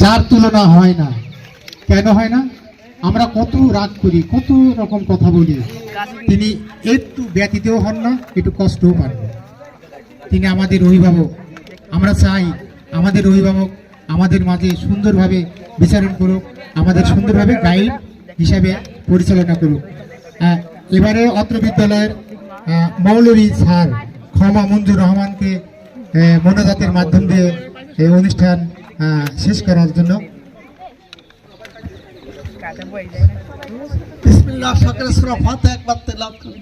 যার তুলনা হয় না। কেন হয় না? আমরা কত রাগ করি, কত রকম কথা বলি। তিনি একটু ব্যতীতও হন না, একটু কষ্টও পান না। তিনি আমাদের অভিভাবক। আমরা চাই আমাদের অভিভাবক আমাদের মাঝে সুন্দরভাবে বিচারণ করুক, আমাদের সুন্দরভাবে গাইড হিসাবে পরিচালনা করুক। এবারে অত্র বিদ্যালয়ের মৌলভী স্যার ক্ষমা মঞ্জুর রহমানকে মনোজাতের মাধ্যম দিয়ে এই অনুষ্ঠান শেষ করার জন্য বিসমিল্লাহ সকলে সূরা ফাতিহা একবার তেলাওয়াত করুন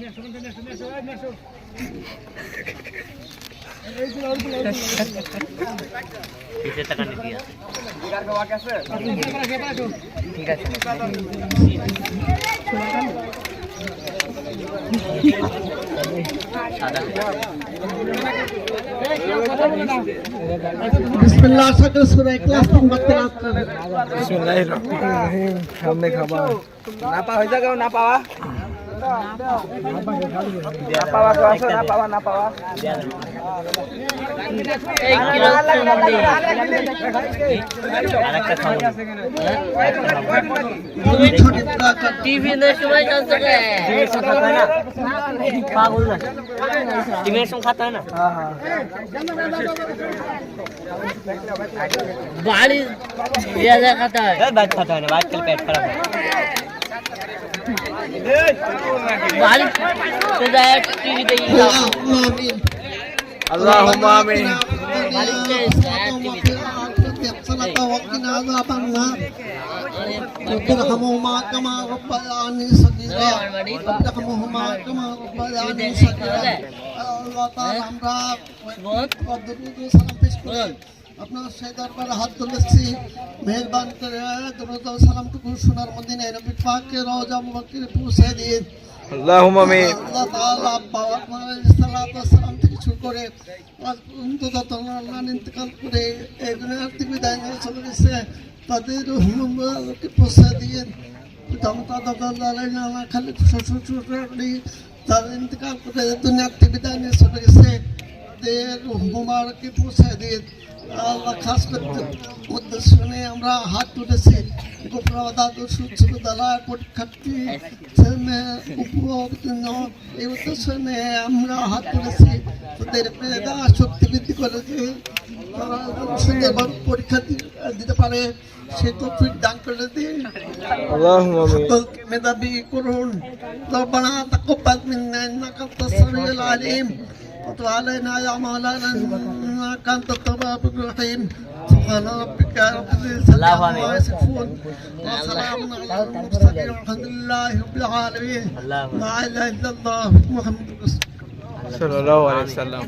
পিছের টাকা নিতে আছে ঠিক আছে সামনে খাবার না পাওয়া হয়ে পাওয়া না পাওয়া না পাওয়া না পাওয়া এই কিলো আরেকটা খাবো দুই ছোট তেলাওয়াত করুন টিফিনের সময় জানতো কে পাগল না টিফিনের সময় খাতে হয় না হ্যাঁ হ্যাঁ বাড়ি পেঁয়াজা খাতে হয় বাইক খাতে হয় না বাইক খেলে পেট খারাপ হয় বাড়ি সোজা এক টিভি দেখি আমিন আল্লাহুম্মা আমিন وقنا عذاب النار رب ارحمهما كما ربياني صغيرا رب ارحمهما كما ربياني صغيرا আল্লাহ তাআলা আমরা কদ্দুরুদ সালাম পেশ করি আপনার সেই দরবারে হাত তুলেছি মেহরবান করে দরুদ ও সালামটুকু সোনার মদিনায় নবী পাকের রওজা মুবারকে পৌঁছে দিন আল্লাহুম্মা আমিন। আল্লাহ তাআলা বাবা মায়ের সালাত ও সালাম থেকে শুরু করে পর্যন্ত যত ইন্তেকাল করে এই দুনিয়ার থেকে বিদায় চলে গেছে। তাদের হুমকে পৌঁছে দিয়ে জামতা দাদা দালাই নানা খালি শ্বশুর শ্বশুরি তাদের ইন্তেকাল করে দুনিয়ার থেকে বিদায় নিয়ে চলে গেছে। তাদের হুমারকে পৌঁছে দিয়ে আল্লাহ খাস করতে উদ্দেশ্য নিয়ে আমরা হাত তুলেছি। গোপরা দাদু সুচ্ছ দালায় পরীক্ষার্থী ছেলে মেয়ে উপজন্য এই উদ্দেশ্য নিয়ে আমরা হাত তুলেছি তাদের মেধা শক্তি বৃদ্ধি করেছি তারা যেন সুন্দরভাবে পরীক্ষা দি- দিতে পারে সে তো ফিট দান করে দিন আল্লাহুম্মা আমিন সকলকে মেধাবী করুন ربنا تقبل منا انك انت السميع العليم وتب علينا يا مولانا انك انت التواب الرحيم سبحان ربك رب العزة ويصفون وسلام على المرسلين. والحمد لله رب العالمين. لا إله إلا الله محمد رسول الله. صلى الله عليه وسلم.